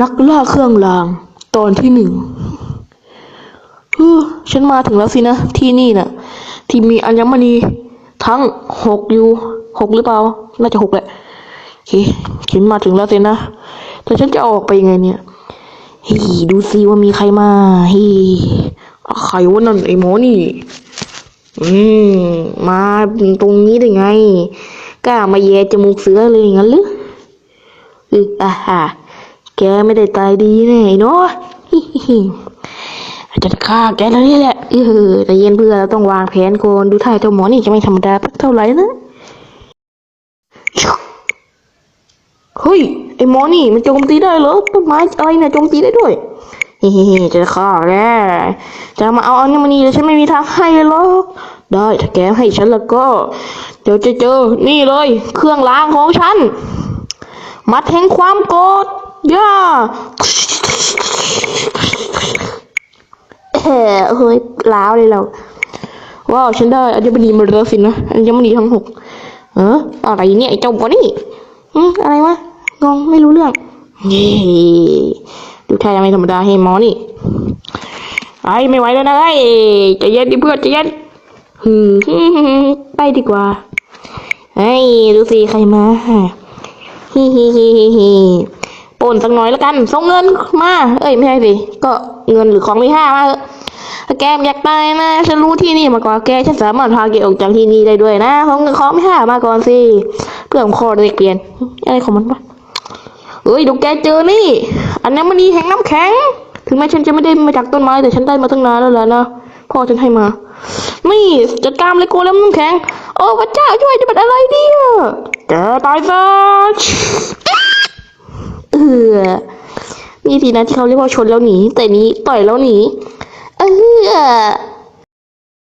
นักล่าเครื่องราง ตอนที่หนึ่งฮู้ฉันมาถึงแล้วสินะ ที่นี่น่ะ ที่มีอัญมณีทั้งหกอยู่หกหรือเปล่า น่าจะหกแหละโอเคฉันมาถึงแล้วสินะ แต่ฉันจะออกไปยังไงเนี่ยฮ้ยดูสิว่ามีใครมาฮ้ยใครวะนั่นไอ้หมอนี่ อืม มาตรงนี้ได้ไง กล้ามาแย่จมูกเสือเลยอย่างนั้นหรืออืออ่าฮะ แกไม่ได้ตายดีแน่เนาะจะฆ่าแกแล้วนี่แหละเออแต่เย็นเพื่อเราต้องวางแผนก่อนดูท่าเจ้าหมอนี่จะไม่ธรรมดาสักเท่าไหร่นะเฮ้ยไอ้หมอนี่มันโจมตีได้เหรอต้นไม้อะไรเนี่ยโจมตีได้ด้วยเฮ้ยจะฆ่าแกจะมาเอาอันนี้มานี่แล้วฉันไม่มีทางให้หรอกได้ถ้าแกให้ฉันแล้วก็ เดี๋ยวจะเจอนี่เลย เครื่องล้างของฉัน มัดแห่งความโกรธ ย่าเฮ้ยล้าวเลยเราว้าวฉันได้อัญมณีมาแล้วสินะอัญมณีทั้งหกเอออะไรเนี่ยไอ้เจ้าบอนี่อืมอะไรวะงงไม่รู้เรื่องเย้ดูท่าจะไม่ธรรมดาให้มอนี่ไอ้ไม่ไหวแล้วนะไอ้ใจเย็นดิเพื่อนใจเย็นฮึมไปดีกว่าไอ้ดูสิใครมาฮิฮิฮิฮิ ปนสักหน่อยแล้วกันส่งเงินมา เอ้ยไม่ใช่สิก็เงินหรือของมีค่ามาเถอะถ้าแกอยากตายนะฉันรู้ที่นี่มาก่อนแกฉันสามารถพาแกออกจากที่นี่ได้ด้วยนะของเงินของมีค่ามาก่อนสิเพื่อผมคอเด็กเปลี่ยนอะไรของมันวะเอ้ยเดูแกเจอนี่ อันนั้มันนี่แห่งน้ำแข็ง ถึงแม้ฉันจะไม่ได้มาจากต้นไม้แต่ฉันได้มาตั้งนานแล้วแหละนะพ่อฉันให้มา นี่จัดการเลยโกเลมน้ำแข็ง โอ้พระเจ้าช่วยจะเป็นอะไรเนี่ยแกตายซะ ออนี่สินะที่เขาเรียกว่าชนแล้วหนี แต่นี้ต่อยแล้วหนีเออ